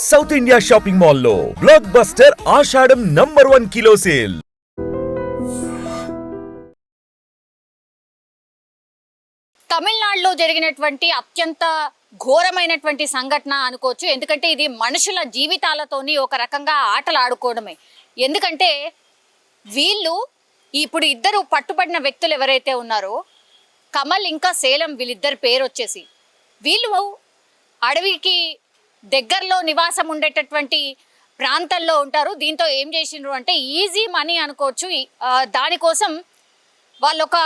South India shopping మాల్లో blockbuster Ashadham number one kilo sale తమిళనాడులో జరిగినటువంటి అత్యంత ఘోరమైనటువంటి సంఘటన అనుకోవచ్చు. ఎందుకంటే ఇది మనుషుల జీవితాలతోని ఒక రకంగా ఆటలు ఆడుకోవడమే ఎందుకంటే వీళ్ళు ఇప్పుడు ఇద్దరు పట్టుబడిన వ్యక్తులు ఎవరైతే ఉన్నారో కమల్ ఇంకా సేలం వీళ్ళిద్దరి పేరు వచ్చేసి వీళ్ళు అడవికి దగ్గరలో నివాసం ఉండేటటువంటి ప్రాంతాల్లో ఉంటారు. దీంతో ఏం చేసిండ్రు అంటే ఈజీ మనీ అనుకోవచ్చు. దానికోసం వాళ్ళు ఒక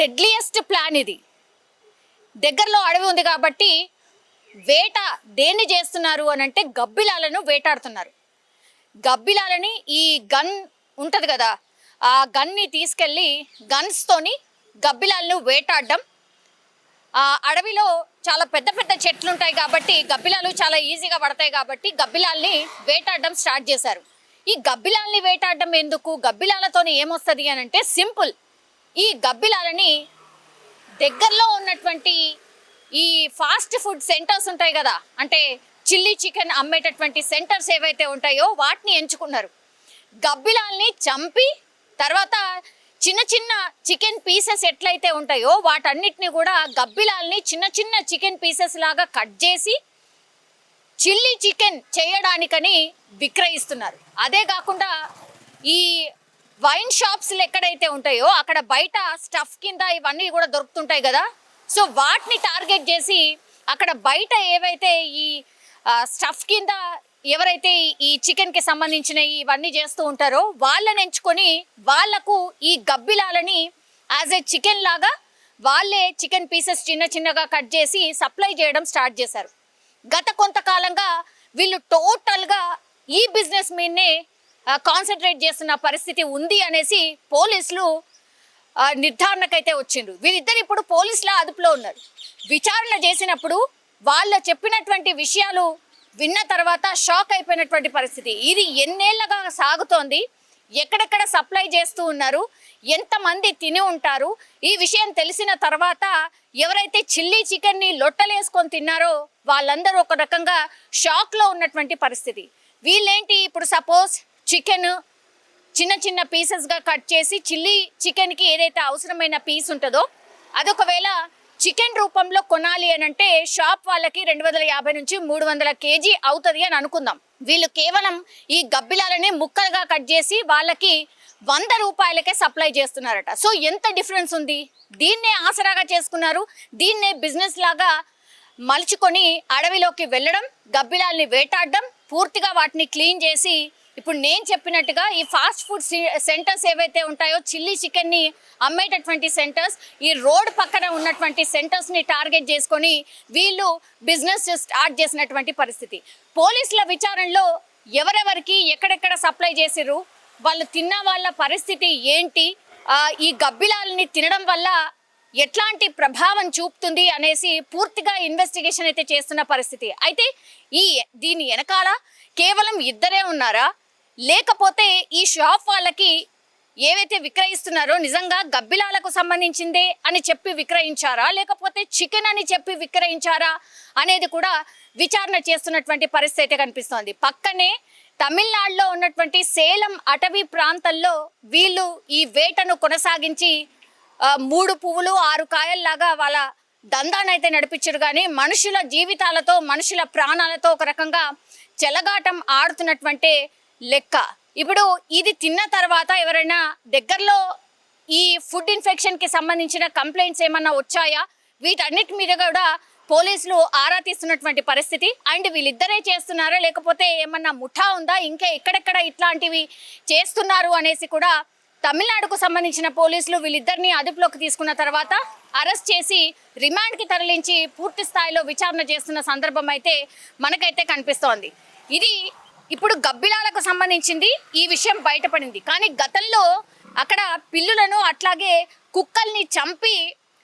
డెడ్లియెస్ట్ ప్లాన్ ఇది. దగ్గరలో అడవి ఉంది కాబట్టి వేట దేన్ని చేస్తున్నారు అని అంటే గబ్బిలాలను వేటాడుతున్నారు. గబ్బిలాలని ఈ గన్ ఉంటుంది కదా ఆ గన్ని తీసుకెళ్ళి గన్స్తోని గబ్బిలాలను వేటాడడం. ఆ అడవిలో చాలా పెద్ద పెద్ద చెట్లు ఉంటాయి కాబట్టి గబ్బిలాలు చాలా ఈజీగా పడతాయి కాబట్టి గబ్బిలాల్ని వేటాడడం స్టార్ట్ చేశారు. ఈ గబ్బిలాల్ని వేటాడడం ఎందుకు? గబ్బిలాలతోనే ఏమొస్తుంది అని అంటే సింపుల్. ఈ గబ్బిలాలని దగ్గరలో ఉన్నటువంటి ఈ ఫాస్ట్ ఫుడ్ సెంటర్స్ ఉంటాయి కదా అంటే చిల్లీ చికెన్ అమ్మేటటువంటి సెంటర్స్ ఏవైతే ఉంటాయో వాటిని ఎంచుకున్నారు. గబ్బిలాల్ని చంపి తర్వాత చిన్న చిన్న చికెన్ పీసెస్ ఎట్లయితే ఉంటాయో వాటన్నిటిని కూడా గబ్బిలాల్ని చిన్న చిన్న చికెన్ పీసెస్ లాగా కట్ చేసి చిల్లీ చికెన్ చేయడానికని విక్రయిస్తున్నారు. అదే కాకుండా ఈ వైన్ షాప్స్లు ఎక్కడైతే ఉంటాయో అక్కడ బయట స్టఫ్ కింద ఇవన్నీ కూడా దొరుకుతుంటాయి కదా. సో వాటిని టార్గెట్ చేసి అక్కడ బయట ఏవైతే ఈ స్టఫ్ కింద ఎవరైతే ఈ చికెన్కి సంబంధించిన ఇవన్నీ చేస్తూ ఉంటారో వాళ్ళని ఎంచుకొని వాళ్ళకు ఈ గబ్బిలాలని యాజ్ ఏ చికెన్ లాగా వాళ్ళే చికెన్ పీసెస్ చిన్న చిన్నగా కట్ చేసి సప్లై చేయడం స్టార్ట్ చేశారు. గత కొంతకాలంగా వీళ్ళు టోటల్గా ఈ బిజినెస్ మీదనే కాన్సన్ట్రేట్ చేస్తున్న పరిస్థితి ఉంది అనేసి పోలీసులు నిర్ధారణకైతే వచ్చిండ్రు. వీరిద్దరు ఇప్పుడు పోలీసుల అదుపులో ఉన్నారు. విచారణ చేసినప్పుడు వాళ్ళ చెప్పినటువంటి విషయాలు విన్న తర్వాత షాక్ అయిపోయినటువంటి పరిస్థితి. ఇది ఎన్నేళ్ళగా సాగుతోంది. ఎక్కడెక్కడ సప్లై చేస్తూ ఉన్నారు. ఎంతమంది తిని ఉంటారు. ఈ విషయం తెలిసిన తర్వాత ఎవరైతే చిల్లీ చికెన్ని లొట్టలేసుకొని తిన్నారో వాళ్ళందరూ ఒక రకంగా షాక్లో ఉన్నటువంటి పరిస్థితి. వీళ్ళేంటి ఇప్పుడు సపోజ్ చికెన్ చిన్న చిన్న పీసెస్గా కట్ చేసి చిల్లీ చికెన్కి ఏదైతే అవసరమైన పీస్ ఉంటుందో అదొకవేళ చికెన్ రూపంలో కొనాలి అని అంటే షాప్ వాళ్ళకి రెండు వందల యాభై నుంచి మూడు వందల కేజీ అవుతుంది అని అనుకుందాం. వీళ్ళు కేవలం ఈ గబ్బిలాలని ముక్కలుగా కట్ చేసి వాళ్ళకి వంద రూపాయలకే సప్లై చేస్తున్నారట. సో ఎంత డిఫరెన్స్ ఉంది? దీన్నే ఆసరాగా చేసుకున్నారు. దీన్నే బిజినెస్ లాగా మలుచుకొని అడవిలోకి వెళ్ళడం గబ్బిలాల్ని వేటాడడం పూర్తిగా వాటిని క్లీన్ చేసి ఇప్పుడు నేను చెప్పినట్టుగా ఈ ఫాస్ట్ ఫుడ్ సెంటర్స్ ఏవైతే ఉంటాయో చిల్లీ చికెన్ని అమ్మేటటువంటి సెంటర్స్ ఈ రోడ్ పక్కన ఉన్నటువంటి సెంటర్స్ని టార్గెట్ చేసుకొని వీళ్ళు బిజినెస్ స్టార్ట్ చేసినటువంటి పరిస్థితి. పోలీసుల విచారణలో ఎవరెవరికి ఎక్కడెక్కడ సప్లై చేసిర్రు వాళ్ళు తిన్న వాళ్ళ పరిస్థితి ఏంటి ఈ గబ్బిలాలని తినడం వల్ల ఎట్లాంటి ప్రభావం చూపుతుంది అనేసి పూర్తిగా ఇన్వెస్టిగేషన్ అయితే చేస్తున్న పరిస్థితి. అయితే ఈ దీని వెనకాల కేవలం ఇద్దరే ఉన్నారా? లేకపోతే ఈ షాప్ వాళ్ళకి ఏవైతే విక్రయిస్తున్నారో నిజంగా గబ్బిలాలకు సంబంధించిందే అని చెప్పి విక్రయించారా? లేకపోతే చికెన్ అని చెప్పి విక్రయించారా? అనేది కూడా విచారణ చేస్తున్నటువంటి పరిస్థితి కనిపిస్తోంది. పక్కనే తమిళనాడులో ఉన్నటువంటి సేలం అటవీ ప్రాంతాల్లో వీళ్ళు ఈ వేటను కొనసాగించి మూడు పువ్వులు ఆరు కాయల్లాగా వాళ్ళ దందానైతే నడిపించారు. కానీ మనుషుల జీవితాలతో మనుషుల ప్రాణాలతో ఒక రకంగా చెలగాటం ఆడుతున్నటువంటి లెక్క. ఇప్పుడు ఇది తిన్న తర్వాత ఎవరైనా దగ్గరలో ఈ ఫుడ్ ఇన్ఫెక్షన్కి సంబంధించిన కంప్లైంట్స్ ఏమన్నా వచ్చాయా? వీటన్నిటి మీద కూడా పోలీసులు ఆరా తీస్తున్నటువంటి పరిస్థితి. అండ్ వీళ్ళిద్దరే చేస్తున్నారా? లేకపోతే ఏమన్నా ముఠా ఉందా? ఇంకా ఎక్కడెక్కడ ఇట్లాంటివి చేస్తున్నారు అనేసి కూడా తమిళనాడుకు సంబంధించిన పోలీసులు వీళ్ళిద్దరిని అదుపులోకి తీసుకున్న తర్వాత అరెస్ట్ చేసి రిమాండ్కి తరలించి పూర్తి స్థాయిలో విచారణ చేస్తున్న సందర్భం అయితే మనకైతే కనిపిస్తోంది. ఇది ఇప్పుడు గబ్బిలాలకు సంబంధించింది ఈ విషయం బయటపడింది. కానీ గతంలో అక్కడ పిల్లులను అట్లాగే కుక్కల్ని చంపి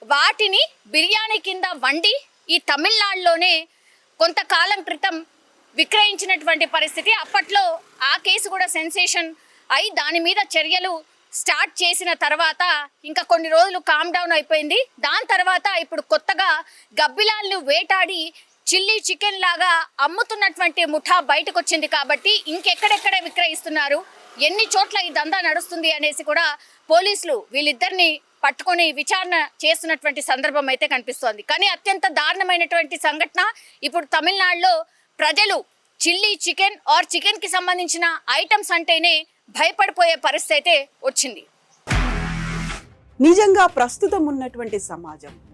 వాటిని బిర్యానీ కింద వండి ఈ తమిళనాడులోనే కొంతకాలం క్రితం విక్రయించినటువంటి పరిస్థితి. అప్పట్లో ఆ కేసు కూడా సెన్సేషన్ అయి దాని మీద చర్యలు స్టార్ట్ చేసిన తర్వాత ఇంకా కొన్ని రోజులు కామ్ డౌన్ అయిపోయింది. దాని తర్వాత ఇప్పుడు కొత్తగా గబ్బిలాలను వేటాడి చిల్లీ చికెన్ లాగా అమ్ముతున్నటువంటి ముఠా బయటకు వచ్చింది కాబట్టి ఇంకెక్కడెక్కడ విక్రయిస్తున్నారు? ఎన్ని చోట్ల ఈ దందా నడుస్తుంది అనేసి కూడా పోలీసులు వీళ్ళిద్దరిని పట్టుకొని విచారణ చేస్తున్నటువంటి సందర్భం అయితే కనిపిస్తోంది. కానీ అత్యంత దారుణమైనటువంటి సంఘటన ఇప్పుడు తమిళనాడులో ప్రజలు చిల్లీ చికెన్ ఆర్ చికెన్కి సంబంధించిన ఐటమ్స్ అంటేనే భయపడిపోయే పరిస్థితి అయితే వచ్చింది. నిజంగా ప్రస్తుతం ఉన్నటువంటి సమాజం